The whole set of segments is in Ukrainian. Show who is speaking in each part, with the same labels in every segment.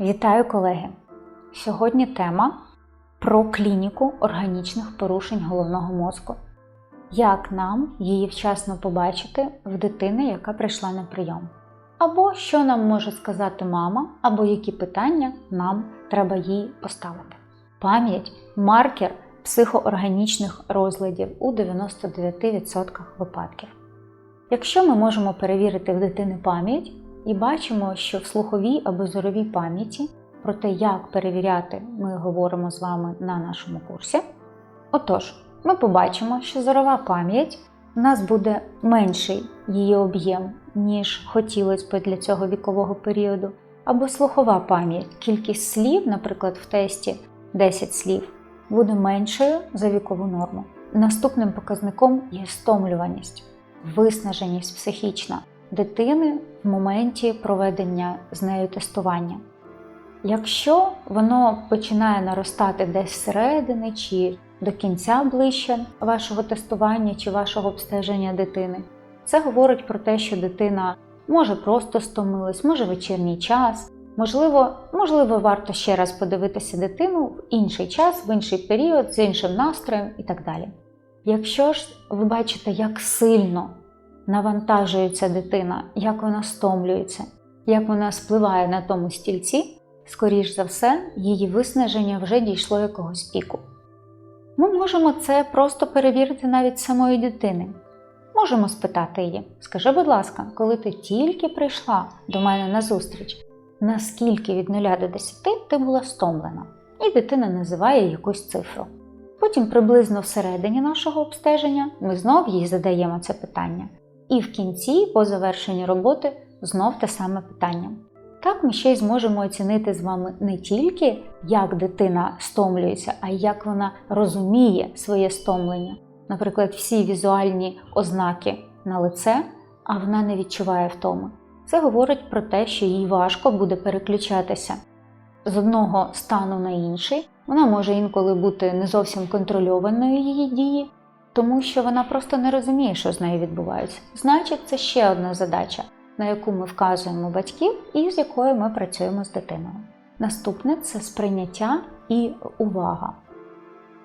Speaker 1: Вітаю, колеги! Сьогодні тема про клініку органічних порушень головного мозку. Як нам її вчасно побачити в дитини, яка прийшла на прийом? Або що нам може сказати мама, або які питання нам треба їй поставити. Пам'ять маркер психоорганічних розладів у 99% випадків. Якщо ми можемо перевірити в дитини пам'ять і бачимо, що в слуховій або зоровій пам'яті про те, як перевіряти, ми говоримо з вами на нашому курсі. Отож, ми побачимо, що зорова пам'ять у нас буде менший її об'єм, ніж хотілося б для цього вікового періоду, або слухова пам'ять, кількість слів, наприклад, в тесті 10 слів, буде меншою за вікову норму. Наступним показником є стомлюваність, виснаженість психічна дитини в моменті проведення з нею тестування. Якщо воно починає наростати десь зсередини чи до кінця ближче вашого тестування чи вашого обстеження дитини, це говорить про те, що дитина може просто стомилась, може вечірній час, можливо, можливо, варто ще раз подивитися дитину в інший час, в інший період, з іншим настроєм і так далі. Якщо ж ви бачите, як сильно навантажується дитина, як вона стомлюється, як вона спливає на тому стільці, скоріш за все, її виснаження вже дійшло якогось піку. Ми можемо це просто перевірити навіть самої дитини. Можемо спитати її: скажи, будь ласка, коли ти тільки прийшла до мене на зустріч, наскільки від 0 до 10 ти була стомлена? І дитина називає якусь цифру. Потім, приблизно всередині нашого обстеження, ми знов їй задаємо це питання. І в кінці, по завершенні роботи, знов те саме питання. Так ми ще й зможемо оцінити з вами не тільки, як дитина стомлюється, а й як вона розуміє своє стомлення. Наприклад, всі візуальні ознаки на лице, а вона не відчуває втоми. Це говорить про те, що їй важко буде переключатися з одного стану на інший. Вона може інколи бути не зовсім контрольованою її дії, тому що вона просто не розуміє, що з нею відбувається. Значить, це ще одна задача, на яку ми вказуємо батьків і з якою ми працюємо з дитиною. Наступне це сприйняття і увага.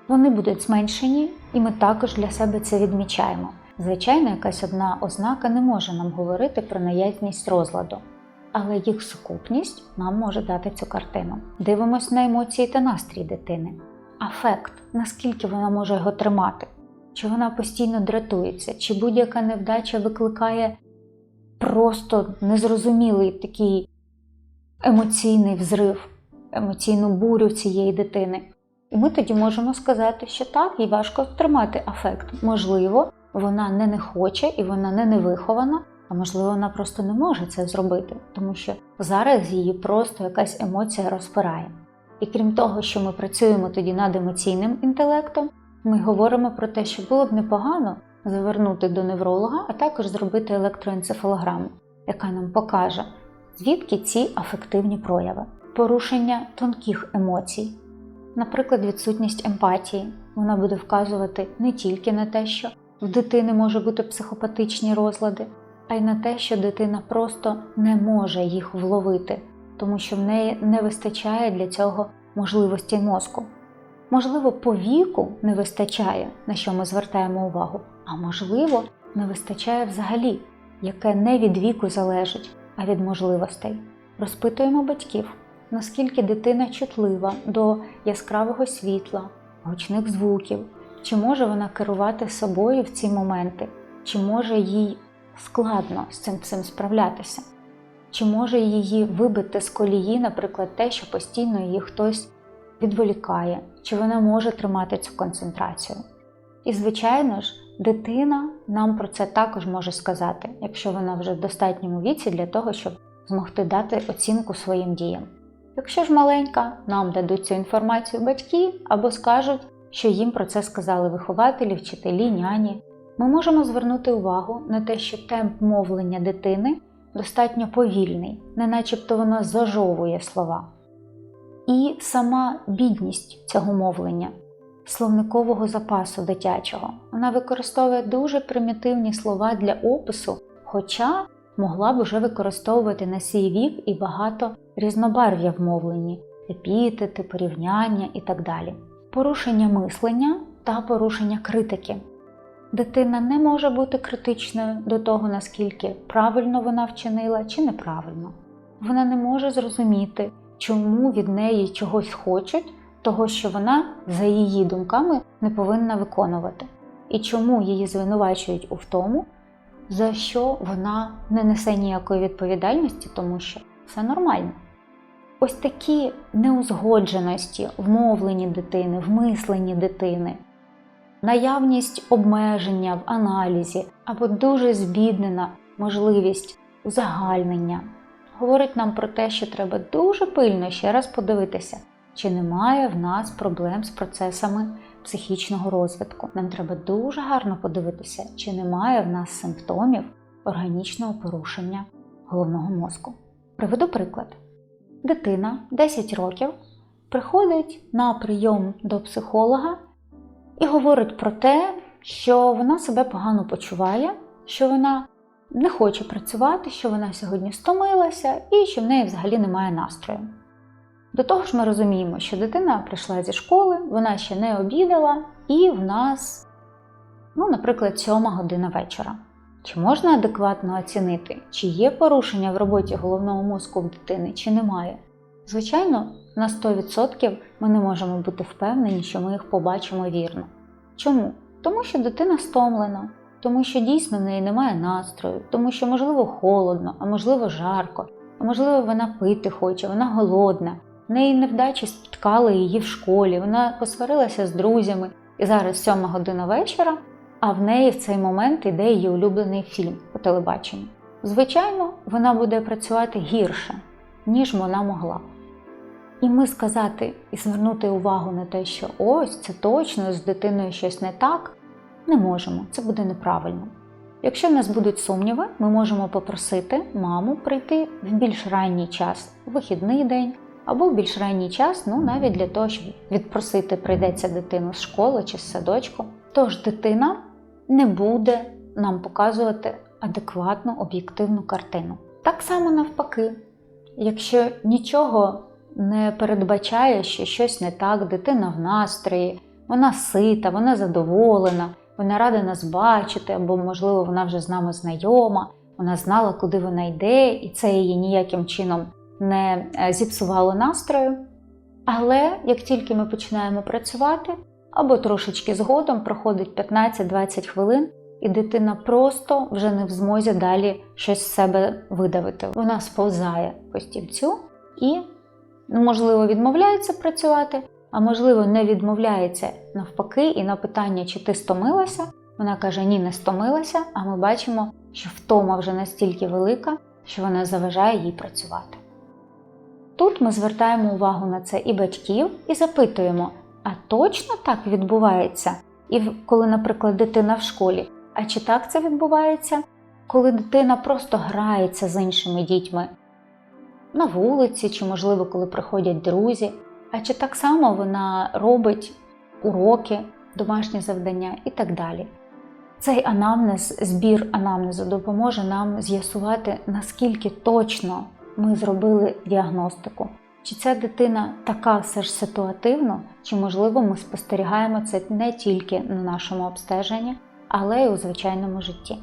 Speaker 1: Вони будуть зменшені, і ми також для себе це відмічаємо. Звичайно, якась одна ознака не може нам говорити про наявність розладу, але їх сукупність нам може дати цю картину. Дивимось на емоції та настрій дитини. Афект, наскільки вона може його тримати, чи вона постійно дратується, чи будь-яка невдача викликає просто незрозумілий такий емоційний взрив, емоційну бурю цієї дитини. І ми тоді можемо сказати, що так, їй важко тримати афект. Можливо, вона не не хоче і вона не невихована, а можливо, вона просто не може це зробити, тому що зараз її просто якась емоція розпирає. І крім того, що ми працюємо тоді над емоційним інтелектом, ми говоримо про те, що було б непогано завернути до невролога, а також зробити електроенцефалограму, яка нам покаже, звідки ці афективні прояви, порушення тонких емоцій. Наприклад, відсутність емпатії. Вона буде вказувати не тільки на те, що в дитини може бути психопатичні розлади, а й на те, що дитина просто не може їх вловити, тому що в неї не вистачає для цього можливості мозку. Можливо, по віку не вистачає, на що ми звертаємо увагу, а можливо, не вистачає взагалі, яке не від віку залежить, а від можливостей. Розпитуємо батьків, наскільки дитина чутлива до яскравого світла, гучних звуків, чи може вона керувати собою в ці моменти, чи може їй складно з цим цим справлятися, чи може її вибити з колії, наприклад, те, що постійно її хтось відволікає, чи вона може тримати цю концентрацію. І, звичайно ж, дитина нам про це також може сказати, якщо вона вже в достатньому віці для того, щоб змогти дати оцінку своїм діям. Якщо ж маленька, нам дадуть цю інформацію батьки або скажуть, що їм про це сказали вихователі, вчителі, няні, ми можемо звернути увагу на те, що темп мовлення дитини достатньо повільний, не начебто вона зажовує слова. І сама бідність цього мовлення, словникового запасу дитячого, вона використовує дуже примітивні слова для опису, хоча могла б уже використовувати на свій вік і багато різнобарв'я в мовленні, епітети, порівняння і так далі. Порушення мислення та порушення критики. Дитина не може бути критичною до того, наскільки правильно вона вчинила чи неправильно. Вона не може зрозуміти, чому від неї чогось хочуть, того, що вона, за її думками, не повинна виконувати, і чому її звинувачують у тому, за що вона не несе ніякої відповідальності, тому що все нормально. Ось такі неузгодженості в мовленні дитини, в мисленні дитини, наявність обмеження в аналізі або дуже збіднена можливість узагальнення говорить нам про те, що треба дуже пильно ще раз подивитися, чи немає в нас проблем з процесами психічного розвитку. Нам треба дуже гарно подивитися, чи немає в нас симптомів органічного порушення головного мозку. Приведу приклад. Дитина 10 років приходить на прийом до психолога і говорить про те, що вона себе погано почуває, що вона не хоче працювати, що вона сьогодні стомилася і що в неї взагалі немає настрою. До того ж, ми розуміємо, що дитина прийшла зі школи, вона ще не обідала, і в нас, ну, наприклад, сьома година вечора. Чи можна адекватно оцінити, чи є порушення в роботі головного мозку в дитини, чи немає? Звичайно, на 100% ми не можемо бути впевнені, що ми їх побачимо вірно. Чому? Тому що дитина стомлена, тому що дійсно в неї немає настрою, тому що, можливо, холодно, а можливо, жарко, а можливо, вона пити хоче, вона голодна, в неї невдачі спіткали її в школі, вона посварилася з друзями, і зараз сьома година вечора, а в неї в цей момент йде її улюблений фільм по телебаченню. Звичайно, вона буде працювати гірше, ніж вона могла. І ми сказати і звернути увагу на те, що ось це точно з дитиною щось не так, не можемо, це буде неправильно. Якщо в нас будуть сумніви, ми можемо попросити маму прийти в більш ранній час, в вихідний день, або в більш ранній час, ну навіть для того, щоб відпросити прийдеться дитину з школи чи з садочку. Тож дитина не буде нам показувати адекватну об'єктивну картину. Так само навпаки, якщо нічого не передбачає, що щось не так, дитина в настрої, вона сита, вона задоволена, вона рада нас бачити, або, можливо, вона вже з нами знайома, вона знала, куди вона йде, і це її ніяким чином не е, зіпсувало настрою. Але як тільки ми починаємо працювати, або трошечки згодом проходить 15-20 хвилин, і дитина просто вже не в змозі далі щось з себе видавити. Вона сповзає по стільцю і, ну, можливо, відмовляється працювати, а можливо, не відмовляється навпаки, і на питання, чи ти стомилася, вона каже, ні, не стомилася, а ми бачимо, що втома вже настільки велика, що вона заважає їй працювати. Тут ми звертаємо увагу на це і батьків, і запитуємо, а точно так відбувається? І коли, наприклад, дитина в школі, а чи так це відбувається, коли дитина просто грається з іншими дітьми на вулиці, чи, можливо, коли приходять друзі, а чи так само вона робить уроки, домашні завдання і так далі. Цей анамнез, збір анамнезу допоможе нам з'ясувати, наскільки точно ми зробили діагностику. Чи ця дитина така все ж ситуативно, чи, можливо, ми спостерігаємо це не тільки на нашому обстеженні, але й у звичайному житті.